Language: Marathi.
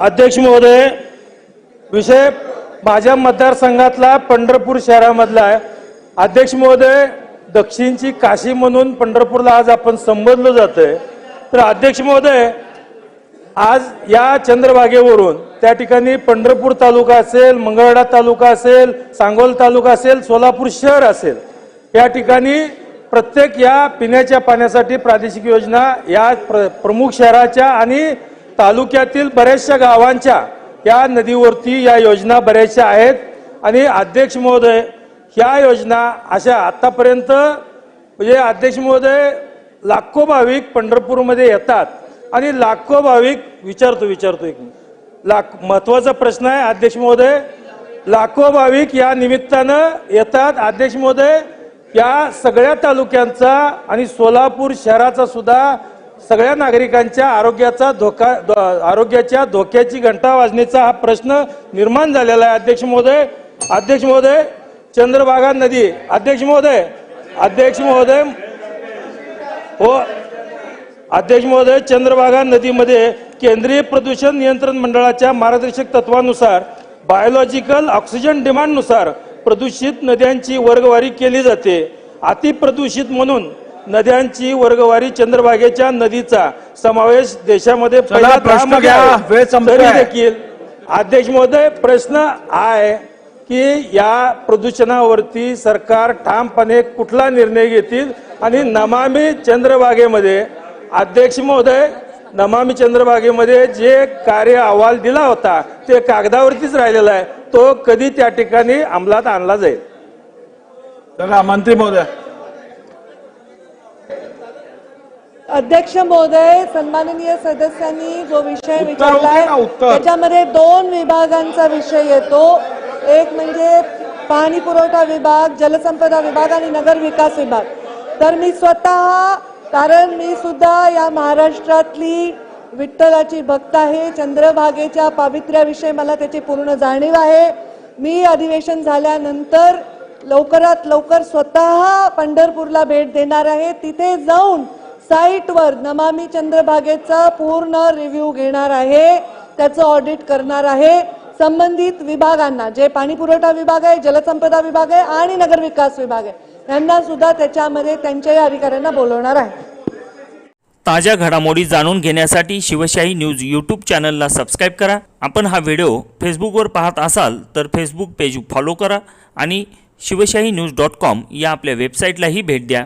अध्यक्ष महोदय विषय माझ्या मतदारसंघातला पंढरपूर शहरामधला आहे. अध्यक्ष महोदय दक्षिणची काशी म्हणून पंढरपूरला आज आपण संबोधलं जातंय. तर अध्यक्ष महोदय आज या चंद्रभागेवरून त्या ठिकाणी पंढरपूर तालुका असेल मंगळवाडा तालुका असेल सांगोल तालुका असेल सोलापूर शहर असेल या ठिकाणी प्रत्येक या पिण्याच्या पाण्यासाठी प्रादेशिक योजना या प्र प्रमुख शहराच्या आणि तालुक्यातील बऱ्याचशा गावांच्या या नदीवरती या योजना बऱ्याचशा आहेत. आणि अध्यक्ष महोदय ह्या योजना अशा आतापर्यंत म्हणजे अध्यक्ष महोदय लाखो भाविक पंढरपूरमध्ये येतात. आणि लाखो भाविक विचारतो विचारतो एक लाख महत्त्वाचा प्रश्न आहे अध्यक्ष महोदय. लाखो भाविक या निमित्तानं येतात. अध्यक्ष महोदय या सगळ्या तालुक्यांचा आणि सोलापूर शहराचा सुद्धा सगळ्या नागरिकांच्या आरोग्याचा धोका आरोग्याच्या धोक्याची घंटा वाजण्याचा हा प्रश्न निर्माण झालेला आहे. अध्यक्ष महोदय अध्यक्ष महोदय चंद्रभागा नदी. अध्यक्ष महोदय अध्यक्ष महोदय हो अध्यक्ष महोदय चंद्रभागा नदीमध्ये केंद्रीय प्रदूषण नियंत्रण मंडळाच्या मार्गदर्शक तत्वानुसार बायोलॉजिकल ऑक्सिजन डिमांडनुसार प्रदूषित नद्यांची वर्गवारी केली जाते. अतिप्रदूषित म्हणून नद्यांची वर्गवारी चंद्रभागेच्या नदीचा समावेश देशामध्ये प्रश्न घ्या. वेळ संपतोय. देखील अध्यक्ष महोदय प्रश्न आहे की या प्रदूषणावरती सरकार ठामपणे कुठला निर्णय घेतील? आणि नमामि चंद्रभागेमध्ये अध्यक्ष महोदय नमामि चंद्रभागेमध्ये जे कार्य अहवाल दिला होता ते कागदावरतीच राहिलेला आहे. तो कधी त्या ठिकाणी अंमलात आणला जाईल? चला मंत्री महोदय. अध्यक्ष महोदय सन्माननीय सदस्यांनी जो विषय विचारलाय. त्याच्यामध्ये दोन विभागांचा विषय येतो. एक म्हणजे पाणी पुरवठा विभाग जलसंपदा विभाग आणि नगर विकास विभाग. तर मी स्वतः कारण मी सुद्धा या महाराष्ट्रातली विठ्ठलाची भक्त आहे चंद्रभागेच्या पावित्र्याविषयी मला त्याची पूर्ण जाणीव आहे. मी अधिवेशन झाल्यानंतर लवकरात लवकर स्वतः पंढरपूरला भेट देणार आहे. तिथे जाऊन साईटवर नमामी चंद्रभागेचा पूर्ण रिव्ह्यू घेणार आहे. त्याचं ऑडिट करणार आहे. संबंधित विभागांना जे पाणी पुरवठा विभाग आहे जलसंपदा विभाग आहे आणि नगरविकास विभाग आहे यांना सुद्धा त्याच्यामध्ये त्यांच्याही अधिकाऱ्यांना बोलवणार आहे. ताज्या घडामोडी जाणून घेण्यासाठी शिवशाही न्यूज यूट्यूब चॅनलला सबस्क्राईब करा. आपण हा व्हिडिओ फेसबुकवर पाहत असाल तर फेसबुक पेज फॉलो करा आणि शिवशाही न्यूज डॉट कॉम या आपल्या वेबसाईटलाही भेट द्या.